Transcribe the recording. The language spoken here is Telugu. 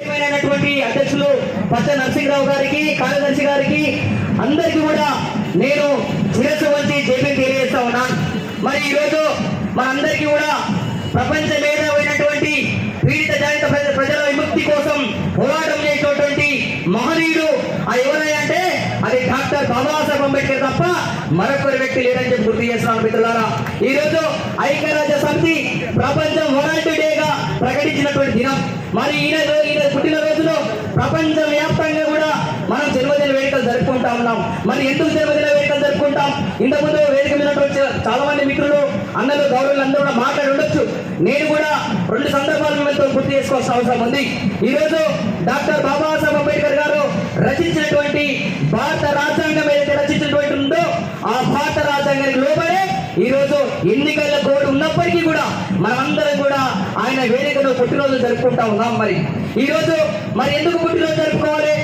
అధ్యక్షులు పచ్చ నరసింహరావు గారికి కార్యదర్శి గారికి అందరికీ కూడా నేను శిరస్సు వంచి జేపీ తెలియజేస్తా ఉన్నా. మరి ఈరోజు మనందరికీ కూడా ప్రపంచ మేధావైనటువంటి పీడిత జాతిత ప్రజల విముక్తి కోసం పోరాటం చేసినటువంటి మహనీయుడు ఆ ఎవరై అంటే అది డాక్టర్ బాబాసాహెబ్ అంబేద్కర్ తప్ప మరొకరి వ్యక్తి లేదని చెప్పి గుర్తు చేస్తున్నాను మిత్రులారా. ఈ రోజు ఐక్యరాజ్య సమితి ప్రపంచం వరల్డ్ ప్రకటించినటువంటి దినం. మరి ఈయన రో- పుట్టిన రోజులో ప్రపంచ వ్యాప్తంగా కూడా మనం జన్మదిన వేడుకలు జరుపుకుంటా ఉన్నాం. మరి ఎందుకు జన్మదిన వేడుకలు జరుపుకుంటాం? ఇంతకుముందు వేదిక మీద చాలా మంది మిత్రులు అన్నలు గౌరవులు అందరూ కూడా మాట్లాడి ఉండొచ్చు. నేను కూడా రెండు సందర్భాలు మిమ్మల్ని గుర్తు చేసుకోవాల్సిన అవసరం ఉంది. ఈరోజు డాక్టర్ బాబాసాహెబ్ అంబేద్కర్ గారు రచించినటువంటి భారత రాజ్యాంగం ఏదైతే రచించినటువంటి ఉందో ఆ భారత రాజ్యాంగానికి లోబడే ఈ రోజు ఎన్నికల కోడ్ ఉన్నప్పటికీ కూడా మనమందరం కూడా ఆయన వేదికలో పుట్టినరోజు జరుపుకుంటా ఉన్నాం మరి. ఈరోజు మరి ఎందుకు పుట్టినరోజు జరుపుకోవాలి?